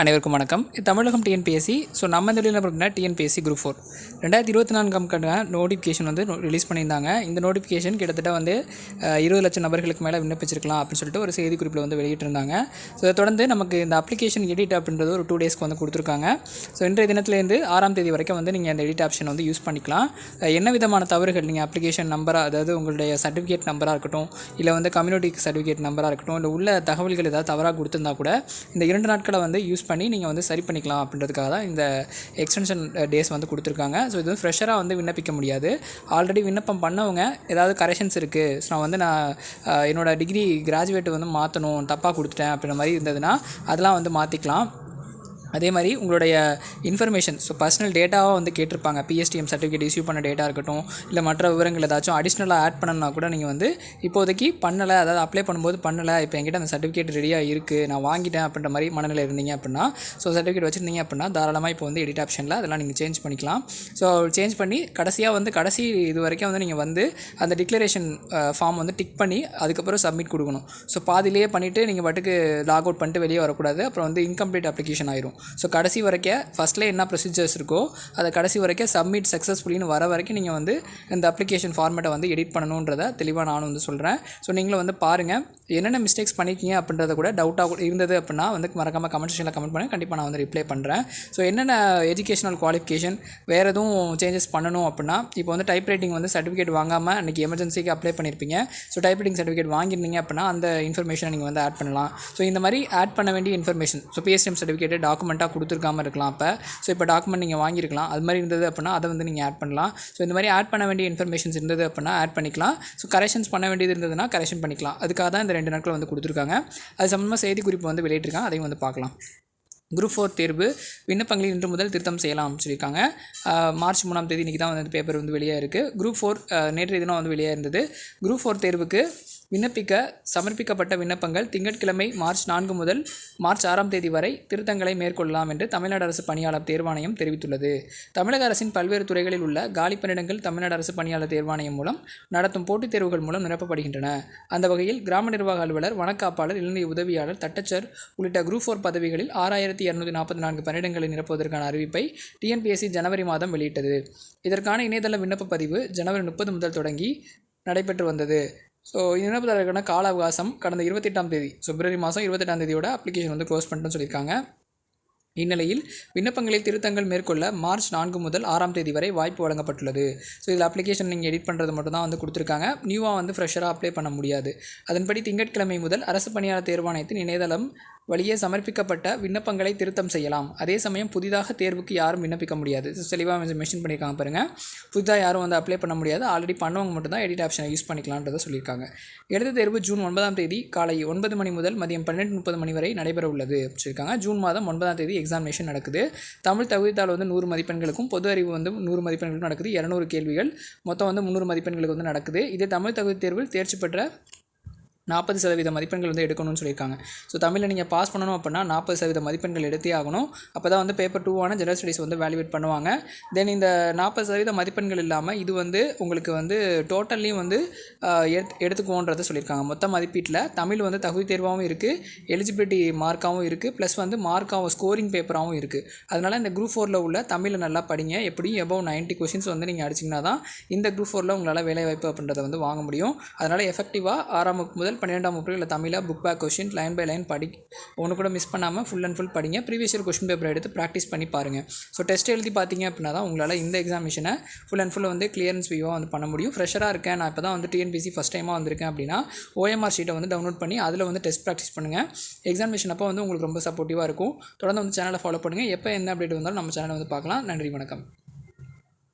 அனைவருக்கும் வணக்கம். தமிழகம் TNPSC so நம்ம இந்த வீடியோவில் பார்த்தீங்கன்னா டிஎன்பிஎஸ்சி குரூப் ஃபோர் ரெண்டாயிரத்தி இருபத்தி நான்காம் நோட்டிஃபிகேஷன் வந்து ரிலீஸ் பண்ணியிருந்தாங்க. இந்த நோட்டிஃபிகேஷன் கிட்டத்தட்ட வந்து இருபது லட்சம் நபர்களுக்கு மேலே விண்ணப்பிச்சிருக்கலாம் அப்படின்னு சொல்லிட்டு ஒரு செய்தி குறிப்பில் வந்து வெளியிட்டிருந்தாங்க. ஸோ இதை தொடர்ந்து நமக்கு இந்த அப்ளிகேஷன் எடிட் அப்படின்றது ஒரு டூ டேஸ்க்கு வந்து கொடுத்துருக்காங்க. ஸோ இன்றைய தினத்துலேருந்து ஆறாம் தேதி வரைக்கும் வந்து நீங்கள் அந்த எடிட் ஆப்ஷன் வந்து யூஸ் பண்ணிக்கலாம். என்ன விதமான தவறுகள்? நீங்கள் அப்ளிகேஷன் நம்பராக அதாவது உங்களுடைய சர்டிஃபிகேட் நம்பராக இருக்கட்டும் இல்லை வந்து கம்யூனிட்டி சர்டிஃபிகேட் நம்பராக இருக்கட்டும் இல்லை உள்ள தகவல்கள் ஏதாவது தவறாக கொடுத்துருந்தா கூட இந்த இரண்டு நாட்களை வந்து யூஸ் பண்ணி நீங்கள் வந்து சரி பண்ணிக்கலாம் அப்படின்றதுக்காக தான் இந்த எக்ஸ்டென்ஷன் டேஸ் வந்து கொடுத்துருக்காங்க. ஸோ இது வந்து ஃப்ரெஷராக வந்து விண்ணப்பிக்க முடியாது. ஆல்ரெடி விண்ணப்பம் பண்ணவங்க ஏதாவது கரெக்ஷன்ஸ் இருக்குது ஸோ நான் வந்து நான் என்னோடய டிகிரி கிராஜுவேட் வந்து மாற்றணும் தப்பாக கொடுத்துட்டேன் அப்படின்ற மாதிரி இருந்ததுன்னா அதெல்லாம் வந்து மாற்றிக்கலாம் அதே மாதிரி உங்களுடைய இன்ஃபர்மேஷன் ஸோ பர்சனல் டேட்டாவாக வந்து கேட்டிருப்பாங்க. பிஎஸ்டிஎம் சர்டிஃபிகேட் இஷ்யூ பண்ண டேட்டா இருக்கட்டும் இல்லை மற்ற விவரங்கள் ஏதாச்சும் அடிஷ்னலாக ஆட் பண்ணணும்னா கூட நீங்கள் வந்து இப்போதைக்கு பண்ணலை அதாவது அப்ளை பண்ணும்போது பண்ணலை இப்போ என்கிட்ட அந்த சர்டிஃபிகேட் ரெடியாக இருக்குது நான் வாங்கிட்டேன் அப்படின்ற மாதிரி மனநிலை இருந்தீங்க அப்படின்னா ஸோ சர்டிஃபிகேட் வச்சுருந்தீங்க அப்படின்னா தாராளமாக இப்போ வந்து எடிட் ஆப்ஷனில் அதெல்லாம் நீங்கள் சேஞ்ச் பண்ணிக்கலாம். ஸோ சேஞ்ச் பண்ணி கடைசியாக வந்து கடைசி இது வரைக்கும் வந்து நீங்கள் வந்து அந்த டிக்ளரேஷன் ஃபார்ம் வந்து டிக் பண்ணி அதுக்கப்புறம் சப்மிட் கொடுக்கணும். ஸோ பாதியிலேயே பண்ணிவிட்டு நீங்கள் பாட்டுக்கு லாக் அவுட் பண்ணிட்டு வெளியே வரக்கூடாது அப்புறம் வந்து இன்கம்ப்ளீட் அப்ளிகேஷன் ஆயிரும். ஸோ கடைசி வரைக்கும் ஃபஸ்ட்டில் என்ன ப்ரொசீஜர்ஸ் இருக்கோ அதை கடைசி வரைக்கும் சப்மிட் சக்ஸஸ்ஃபுல்லின்னு வர வரைக்கும் நீங்கள் வந்து இந்த அப்ளிகேஷன் ஃபார்மேட்டை வந்து எடிட் பண்ணணுன்றதை தெளிவாக நானும் வந்து சொல்கிறேன் ஸோ நீங்களும் வந்து பாருங்கள் என்னென்ன மிஸ்டேக்ஸ் பண்ணிக்கிங்க அப்படின்றத கூட டவுட்டாக இருந்தது அப்படின்னா வந்து மறக்காமல் கமெண்ட் செக்ஷனில் கமெண்ட் பண்ணி கண்டிப்பாக நான் வந்து ரிப்ளை பண்ணுறேன் ஸோ என்னென்ன எஜுகேஷனல் குவாலிஃபிகேஷன் வேறு எதுவும் சேஞ்சஸ் பண்ணணும் அப்படின்னா இப்போ வந்து டைப் ரைட்டிங் வந்து சர்டிஃபிகேட் வாங்காமல் அன்றைக்கி எமர்ஜென்சிக்கு அப்ளை பண்ணியிருப்பீங்க ஸோ டைப் ரைட்டிங் சர்டிஃபிகேட் வாங்கியிருந்தீங்க அப்படின்னா அந்த இன்ஃபர்மேஷனை நீங்கள் வந்து ஆட் பண்ணலாம். ஸோ இந்த மாதிரி ஆட் பண்ண வேண்டிய இன்ஃபர்மேஷன் ஸோ பிஎஸ்எம் சர்டிஃபிகேட் டாக்குமெண்ட்டாக கொடுத்துருக்காம இருக்கலாம் அப்போ. ஸோ இப்போ டாக்குமெண்ட் நீங்கள் வாங்கியிருக்கலாம். அது மாதிரி இருந்தது அப்படின்னா அதை வந்து நீங்கள் ஆட் பண்ணலாம். ஸோ இந்த மாதிரி ஆட் பண்ண வேண்டிய இன்ஃபர்மேஷன்ஸ் இருந்தது அப்படின்னா ஆட் பண்ணிக்கலாம். ஸோ கரெக்ஷன்ஸ் பண்ண வேண்டியது இருந்ததுன்னா கரெக்ஷன் பண்ணிக்கலாம். அதுக்காக தான் இந்த ரெண்டு நாட்கள் வந்து கொடுத்துருக்காங்க. அது சம்மந்தமாக செய்தி குறிப்பு வந்து வெளியிட்டிருக்காங்க. அதையும் வந்து பார்க்கலாம். குரூப் ஃபோர் தேர்வு விண்ணப்பங்களில் இன்று முதல் திருத்தம் செய்யலாம் சொல்லியிருக்காங்க. மார்ச் மூணாம் தேதி இன்றைக்கி தான் வந்து இந்த பேப்பர் வந்து வெளியே இருக்குது குரூப் ஃபோர் நேற்று தினம் வந்து வெளியே இருந்தது. குரூப் ஃபோர் தேர்வுக்கு விண்ணப்பிக்க சமர்ப்பிக்கப்பட்ட விண்ணப்பங்கள் திங்கட்கிழமை மார்ச் நான்கு முதல் மார்ச் ஆறாம் தேதி வரை திருத்தங்களை மேற்கொள்ளலாம் என்று தமிழ்நாடு அரசு பணியாளர் தேர்வாணையம் தெரிவித்துள்ளது. தமிழக அரசின் பல்வேறு துறைகளில் உள்ள காலி பணியிடங்கள் தமிழ்நாடு அரசு பணியாளர் தேர்வாணையம் மூலம் நடத்தும் போட்டித் தேர்வுகள் மூலம் நிரப்பப்படுகின்றன. அந்த வகையில் கிராம நிர்வாக அலுவலர் வனக்காப்பாளர் இளநிலை உதவியாளர் தட்டச்சர் உள்ளிட்ட குரூப் ஃபோர் பதவிகளில் ஆறாயிரத்தி இரநூத்தி நாற்பத்தி நான்கு பணியிடங்களை நிரப்புவதற்கான அறிவிப்பை டிஎன்பிஎஸ்சி ஜனவரி மாதம் வெளியிட்டது. இதற்கான இணையதள விண்ணப்ப பதிவு ஜனவரி முப்பது முதல் தொடங்கி நடைபெற்று வந்தது. ஸோ விண்ணப்பதாரருக்கான கால அவகாசம் கடந்த இருபத்தெட்டாம் தேதி. பிப்ரவரி மாதம் இருபத்தெட்டாம் தேதியோட அப்ளிகேஷன் வந்து க்ளோஸ் பண்ணிட்டுன்னு சொல்லியிருக்காங்க. இந்நிலையில் விண்ணப்பங்களில் திருத்தங்கள் மேற்கொள்ள மார்ச் நான்கு முதல் ஆறாம் தேதி வரை வாய்ப்பு வழங்கப்பட்டுள்ளது. ஸோ இதில் அப்ளிகேஷன் நீங்கள் எடிட் பண்ணுறது மட்டும் தான் வந்து கொடுத்துருக்காங்க. நியூவாக வந்து ஃப்ரெஷராக அப்ளை பண்ண முடியாது. அதன்படி திங்கட்கிழமை முதல் அரசு பணியாளர் தேர்வாணையத்தின் இணையதளம் வழியே சமர்ப்பிக்கப்பட்ட விண்ணப்பங்களை திருத்தம் செய்யலாம். அதே சமயம் புதிதாக தேர்வுக்கு யாரும் விண்ணப்பிக்க முடியாது. செலிவாக தெளிவாக மென்ஷன் பண்ணியிருக்காங்க பாருங்கள் புதிதாக யாரும் வந்து அப்ளை பண்ண முடியாது. ஆல்ரெடி பண்ணவங்க மட்டும் தான் எடிட் ஆப்ஷனை யூஸ் பண்ணிக்கலான்றதை சொல்லியிருக்காங்க. எடுத்த தேர்வு ஜூன் ஒன்பதாம் தேதி காலை ஒன்பது மணி முதல் மதியம் பன்னெண்டு முப்பது மணி வரை நடைபெற உள்ளது சொல்லியிருக்காங்க. ஜூன் மாதம் ஒன்பதாம் தேதி எக்ஸாமினேஷன் நடக்குது. தமிழ் தகுதித்தாள் வந்து நூறு மதிப்பெண்களுக்கும் பொது அறிவு வந்து நூறு மதிப்பெண்களுக்கும் நடக்குது. இரநூறு கேள்விகள். மொத்தம் வந்து முந்நூறு மதிப்பெண்களுக்கு வந்து நடக்குது. இதே தமிழ் தகுதி தேர்வில் தேர்ச்சி பெற்ற நாற்பது சதவீத மதிப்பெண்கள் வந்து எடுக்கணும்னு சொல்லியிருக்காங்க. ஸோ தமிழில் நீங்கள் பாஸ் பண்ணணும் அப்படின்னா நாற்பது சதவீத மதிப்பெண்கள் எடுத்தே ஆகணும். அப்போ தான் வந்து பேப்பர் டூவான ஜெனரல் ஸ்டடீஸ் வந்து வேல்யூவேட் பண்ணுவாங்க. தென் இந்த நாற்பது சதவீத மதிப்பெண்கள் இல்லாமல் இது வந்து உங்களுக்கு வந்து டோட்டல்லையும் வந்து எடுத்து எடுத்துக்குவோன்றதை சொல்லியிருக்காங்க. மொத்த மதிப்பீட்டில் தமிழ் வந்து தகுதி தேர்வாகவும் இருக்குது எலிஜிபிலிட்டி மார்க்காகவும் இருக்குது ப்ளஸ் வந்து மார்க்காகவும் ஸ்கோரிங் பேப்பராகவும் இருக்குது அதனால் இந்த குரூப் ஃபோரில் உள்ள தமிழை நல்லா படிங்க. எப்படியும் எபவ் 90 கொஷின்ஸ் வந்து நீங்கள் அடிச்சிங்கன்னா தான் இந்த குரூப் ஃபோரில் உங்களால் வேலைவாய்ப்பு அப்படின்றத வந்து வாங்க முடியும். அதனால் எஃபெக்டிவாக ஆறாம் முதல் முதல் பன்னிரெண்டாம் வகுப்பு இல்லை தமிழை book back question line by line படி ஒன்று கூட மிஸ் பண்ணாமல் ஃபுல் அண்ட் ஃபுல் படிங்க. ப்ரீவியஸ் இயர் கொஷின் பேப்பர் எடுத்து ப்ராக்டிஸ் பண்ணி பாருங்கள் ஸோ டெஸ்ட் எழுதி பார்த்தீங்க அப்படின்னா தான் உங்களால் இந்த எக்ஸாமிஷனை ஃபுல் அண்ட் ஃபுல் வந்து கிளியரன்ஸ் வியூவாக வந்து பண்ண முடியும். ஃப்ரெஷராக இருக்கேன். நான் இப்போ தான் வந்து டிஎன்பிசி ஃபஸ்ட் டைமாக வந்திருக்கேன் அப்படின்னா ஓஎம்ஆர் ஷீட்டை வந்து டவுன்லோட் பண்ணி அதில் வந்து டெஸ்ட் ப்ராக்டிஸ் பண்ணுங்கள் எக்ஸாமினேஷன் அப்போ வந்து உங்களுக்கு ரொம்ப சப்போர்ட்டிவாக இருக்கும். தொடர்ந்து வந்து சேனலை ஃபாலோ பண்ணுங்கள் எப்போ என்ன அப்டேட் வந்தாலும் நம்ம சேனலை வந்து பார்க்கலாம். நன்றி வணக்கம்.